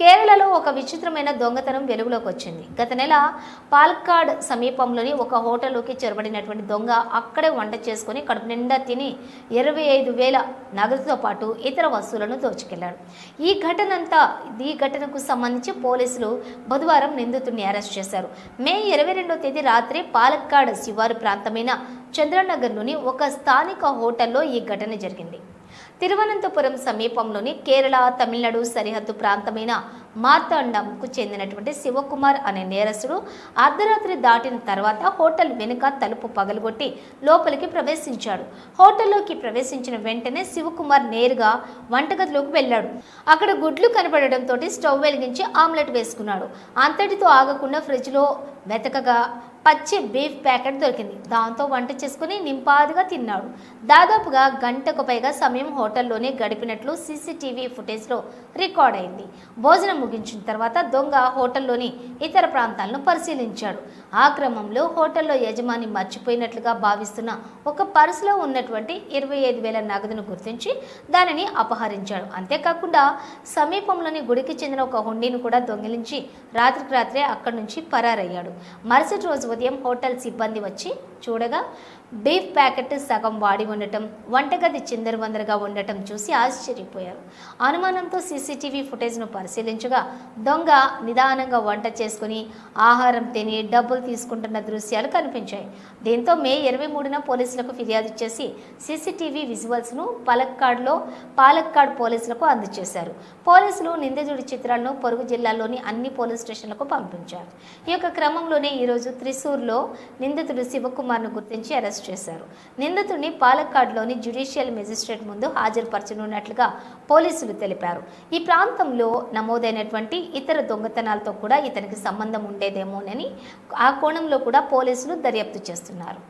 కేరళలో ఒక విచిత్రమైన దొంగతనం వెలుగులోకి వచ్చింది. గత నెల పాల్కాడ్ సమీపంలోని ఒక హోటల్లోకి చొరబడినటువంటి దొంగ అక్కడే వంట చేసుకుని కడుపు నిండా తిని ఇరవై ఐదు వేల నగదుతో పాటు ఇతర వస్తువులను దోచుకెళ్ళాడు. ఈ ఘటనంతా ఈ ఘటనకు సంబంధించి పోలీసులు బుధవారం నిందితుడిని అరెస్ట్ చేశారు. మే ఇరవై రెండో తేదీ రాత్రి పాలక్కాడ్ శివారు ప్రాంతమైన చంద్రనగర్లోని ఒక స్థానిక హోటల్లో ఈ ఘటన జరిగింది. తిరువనంతపురం సమీపంలోని కేరళ తమిళనాడు సరిహద్దు ప్రాంతమైన మార్తాండంకు చెందినటువంటి శివకుమార్ అనే నేరస్తుడు అర్ధరాత్రి దాటిన తర్వాత హోటల్ వెనుక తలుపు పగలగొట్టి లోపలికి ప్రవేశించాడు. హోటల్లోకి ప్రవేశించిన వెంటనే శివకుమార్ నేరుగా వంటగదిలోకి వెళ్ళాడు. అక్కడ గుడ్లు కనబడటంతో స్టవ్ వెలిగించి ఆమ్లెట్ వేసుకున్నాడు. అంతటితో ఆగకుండా ఫ్రిడ్జ్లో వెతకగా పచ్చి బీఫ్ ప్యాకెట్ దొరికింది. దాంతో వంట చేసుకుని నింపాదిగా తిన్నాడు. దాదాపుగా గంటకు పైగా సమయం హోటల్లోనే గడిపినట్లు సీసీటీవీ ఫుటేజ్లో రికార్డ్ అయింది. భోజనం ముగించిన తర్వాత దొంగ హోటల్లోని ఇతర ప్రాంతాలను పరిశీలించాడు. ఆ క్రమంలో హోటల్లో యజమాని మర్చిపోయినట్లుగా భావిస్తున్న ఒక పర్సులో ఉన్నటువంటి ఇరవై ఐదు వేల నగదును గుర్తించి దానిని అపహరించాడు. అంతేకాకుండా సమీపంలోని గుడికి చెందిన ఒక హుండీని కూడా దొంగిలించి రాత్రికి రాత్రే అక్కడి నుంచి పరారయ్యాడు. మరుసటి రోజు ఉదయం హోటల్ సిబ్బంది వచ్చి చూడగా బీఫ్ ప్యాకెట్ సగం వాడి ఉండటం వంటగది చిందరవందరగా ఉండటం చూసి ఆశ్చర్యపోయారు. అనుమానంతో సీసీటీవీ ఫుటేజ్ను పరిశీలించగా దొంగ నిదానంగా వంట చేసుకుని ఆహారం తిని డబ్బులు తీసుకుంటున్న దృశ్యాలు కనిపించాయి. దీంతో మే ఇరవై మూడున పోలీసులకు ఫిర్యాదు చేసి సీసీటీవీ విజువల్స్ను పాలక్కాడ్లో పాలక్కాడ్ పోలీసులకు అందజేశారు. పోలీసులు నిందితుడి చిత్రాలను పొరుగు జిల్లాలోని అన్ని పోలీస్ స్టేషన్లకు పంపించారు. ఈ యొక్క క్రమంలోనే ఈరోజు త్రిశూర్లో నిందితుడు శివకుమార్ను గుర్తించి అరెస్ట్ చేశారు. నిందితుడిని పాలక్కాడ్లోని జ్యుడిషియల్ మెజిస్ట్రేట్ ముందు హాజరుపరచనున్నట్లుగా పోలీసులు తెలిపారు. ఈ ప్రాంతంలో నమోదైన నమోదైనటువంటి ఇతర దొంగతనాలతో కూడా ఇతనికి సంబంధం ఉండేదేమోనని ఆ కోణంలో కూడా పోలీసులు దర్యాప్తు చేస్తున్నారు.